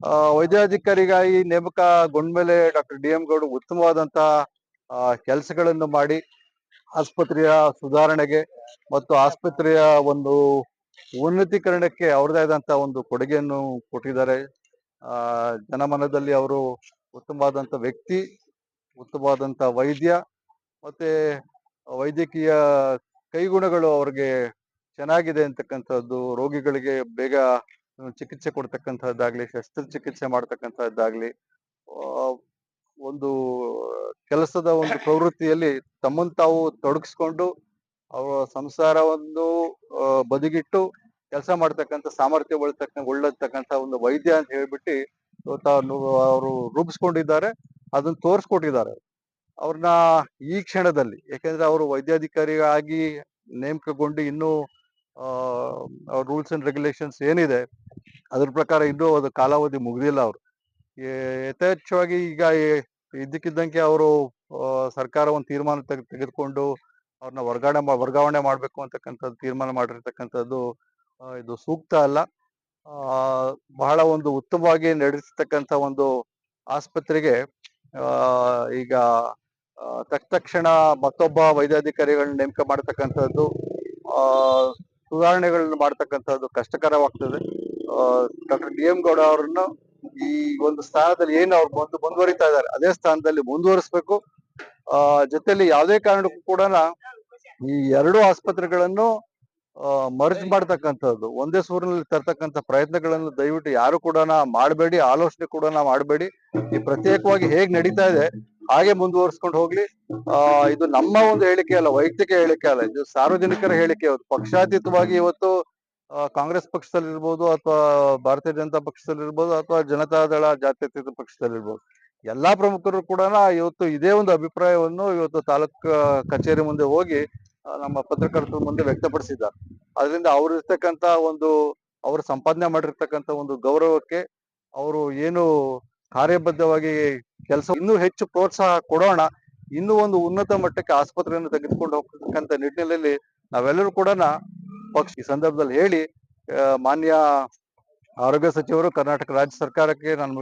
ಆ, ನೇಮಕ ನೇಮಕಗೊಂಡ್ಮೇಲೆ ಡಾಕ್ಟರ್ ಡಿ ಎಂ ಗೌಡ ಉತ್ತಮವಾದಂತಹ ಕೆಲಸಗಳನ್ನು ಮಾಡಿ ಆಸ್ಪತ್ರೆಯ ಸುಧಾರಣೆಗೆ ಮತ್ತು ಆಸ್ಪತ್ರೆಯ ಒಂದು ಉನ್ನತೀಕರಣಕ್ಕೆ ಅವ್ರದೇ ಆದಂಥ ಒಂದು ಕೊಡುಗೆಯನ್ನು ಕೊಟ್ಟಿದ್ದಾರೆ. ಜನಮನದಲ್ಲಿ ಅವರು ಉತ್ತಮವಾದಂತ ವ್ಯಕ್ತಿ ಉತ್ತಮವಾದಂತ ವೈದ್ಯ ಮತ್ತೆ ವೈದ್ಯಕೀಯ ಕೈಗುಣಗಳು ಅವ್ರಿಗೆ ಚೆನ್ನಾಗಿದೆ ಅಂತಕ್ಕಂಥದ್ದು ರೋಗಿಗಳಿಗೆ ಬೇಗ ಚಿಕಿತ್ಸೆ ಕೊಡ್ತಕ್ಕಂಥದ್ದಾಗ್ಲಿ ಶಸ್ತ್ರಚಿಕಿತ್ಸೆ ಮಾಡ್ತಕ್ಕಂಥದ್ದಾಗ್ಲಿ ಆ, ಒಂದು ಕೆಲಸದ ಒಂದು ಪ್ರವೃತ್ತಿಯಲ್ಲಿ ತಮ್ಮನ್ನು ತಾವು ತೊಡಗಿಸ್ಕೊಂಡು ಅವರ ಸಂಸಾರವನ್ನು ಬದಿಗಿಟ್ಟು ಕೆಲಸ ಮಾಡ್ತಕ್ಕಂಥ ಸಾಮರ್ಥ್ಯ ಒಳ್ತಕ್ಕ ಒಳ್ಳತಕ್ಕಂಥ ಒಂದು ವೈದ್ಯ ಅಂತ ಹೇಳ್ಬಿಟ್ಟು ಅವರು ರೂಪಿಸ್ಕೊಂಡಿದ್ದಾರೆ ಅದನ್ನ ತೋರಿಸ್ಕೊಟ್ಟಿದ್ದಾರೆ. ಅವ್ರನ್ನ ಈ ಕ್ಷಣದಲ್ಲಿ ಯಾಕೆಂದ್ರೆ ಅವರು ವೈದ್ಯಾಧಿಕಾರಿಯಾಗಿ ನೇಮಕಗೊಂಡು ಇನ್ನೂ ರೂಲ್ಸ್ ಅಂಡ್ ರೆಗ್ಯುಲೇಷನ್ಸ್ ಏನಿದೆ ಅದ್ರ ಪ್ರಕಾರ ಇನ್ನೂ ಅದು ಕಾಲಾವಧಿ ಮುಗ್ದಿಲ್ಲ ಅವರು. ಯಥೇಚ್ಛವಾಗಿ ಈಗ ಇದ್ದಕ್ಕಿದ್ದಂಗೆ ಅವರು ಸರ್ಕಾರ ಒಂದು ತೀರ್ಮಾನ ತೆಗೆ ತೆಗೆದುಕೊಂಡು ಅವ್ರನ್ನ ವರ್ಗಾವಣೆ ವರ್ಗಾವಣೆ ಮಾಡಬೇಕು ಅಂತಕ್ಕಂಥದ್ದು, ತೀರ್ಮಾನ ಮಾಡಿರ್ತಕ್ಕಂಥದ್ದು ಇದು ಸೂಕ್ತ ಅಲ್ಲ. ಬಹಳ ಒಂದು ಉತ್ತಮವಾಗಿ ನಡೆಸತಕ್ಕಂಥ ಒಂದು ಆಸ್ಪತ್ರೆಗೆ ಈಗ ತಕ್ಷಣ ಮತ್ತೊಬ್ಬ ವೈದ್ಯಾಧಿಕಾರಿಗಳನ್ನ ನೇಮಕ ಮಾಡತಕ್ಕಂಥದ್ದು ಸುಧಾರಣೆಗಳನ್ನ ಮಾಡ್ತಕ್ಕಂಥದ್ದು ಕಷ್ಟಕರವಾಗ್ತದೆ. ಡಾಕ್ಟರ್ ಡಿ ಎಂ ಗೌಡ ಅವರನ್ನು ಈ ಒಂದು ಸ್ಥಾನದಲ್ಲಿ ಏನು ಅವ್ರು ಬಂದು ಮುಂದುವರಿತಾ ಇದ್ದಾರೆ, ಅದೇ ಸ್ಥಾನದಲ್ಲಿ ಮುಂದುವರಿಸ್ಬೇಕು. ಆ ಜೊತೆಯಲ್ಲಿ ಯಾವುದೇ ಕಾರಣಕ್ಕೂ ಕೂಡ ಈ ಎರಡು ಆಸ್ಪತ್ರೆಗಳನ್ನು ಮರ್ಜ್ ಮಾಡ್ತಕ್ಕಂಥದ್ದು, ಒಂದೇ ಸೂರಿನಲ್ಲಿ ತರ್ತಕ್ಕಂಥ ಪ್ರಯತ್ನಗಳನ್ನು ದಯವಿಟ್ಟು ಯಾರು ಕೂಡ ಮಾಡಬೇಡಿ, ಆಲೋಚನೆ ಕೂಡ ಮಾಡಬೇಡಿ. ಈ ಪ್ರತ್ಯೇಕವಾಗಿ ಹೇಗ್ ನಡೀತಾ ಇದೆ, ಹಾಗೆ ಮುಂದುವರಿಸ್ಕೊಂಡು ಹೋಗ್ಲಿ. ಆ, ಇದು ನಮ್ಮ ಒಂದು ಹೇಳಿಕೆ ಅಲ್ಲ, ವೈಯಕ್ತಿಕ ಹೇಳಿಕೆ ಅಲ್ಲ, ಇದು ಸಾರ್ವಜನಿಕರ ಹೇಳಿಕೆ ಇವತ್ತು ಪಕ್ಷಾತೀತವಾಗಿ ಇವತ್ತು ಕಾಂಗ್ರೆಸ್ ಪಕ್ಷದಲ್ಲಿರ್ಬೋದು ಅಥವಾ ಭಾರತೀಯ ಜನತಾ ಪಕ್ಷದಲ್ಲಿರ್ಬೋದು ಅಥವಾ ಜನತಾದಳ ಜಾತ್ಯತೀತ ಪಕ್ಷದಲ್ಲಿರ್ಬೋದು. ಎಲ್ಲಾ ಪ್ರಮುಖರು ಕೂಡ ಇವತ್ತು ಇದೇ ಒಂದು ಅಭಿಪ್ರಾಯವನ್ನು ಇವತ್ತು ತಾಲೂಕ್ ಕಚೇರಿ ಮುಂದೆ ಹೋಗಿ ನಮ್ಮ ಪತ್ರಕರ್ತರ ಮುಂದೆ ವ್ಯಕ್ತಪಡಿಸಿದ್ದಾರೆ. ಅದರಿಂದ ಅವ್ರು ಇರ್ತಕ್ಕಂತ ಒಂದು, ಅವರು ಸಂಪಾದನೆ ಮಾಡಿರ್ತಕ್ಕಂತ ಒಂದು ಗೌರವಕ್ಕೆ ಅವರು ಏನು ಕಾರ್ಯಬದ್ಧವಾಗಿ ಕೆಲಸ ಇನ್ನೂ ಹೆಚ್ಚು ಪ್ರೋತ್ಸಾಹ ಕೊಡೋಣ, ಇನ್ನೂ ಒಂದು ಉನ್ನತ ಮಟ್ಟಕ್ಕೆ ಆಸ್ಪತ್ರೆಯನ್ನು ತೆಗೆದುಕೊಂಡು ಹೋಗ್ತಕ್ಕಂತ ನಿಟ್ಟಿನಲ್ಲಿ ನಾವೆಲ್ಲರೂ ಕೂಡ ಪಕ್ಷ ಈ ಸಂದರ್ಭದಲ್ಲಿ ಹೇಳಿ ಮಾನ್ಯ ಆರೋಗ್ಯ ಸಚಿವರು ಕರ್ನಾಟಕ ರಾಜ್ಯ ಸರ್ಕಾರಕ್ಕೆ ನಾನು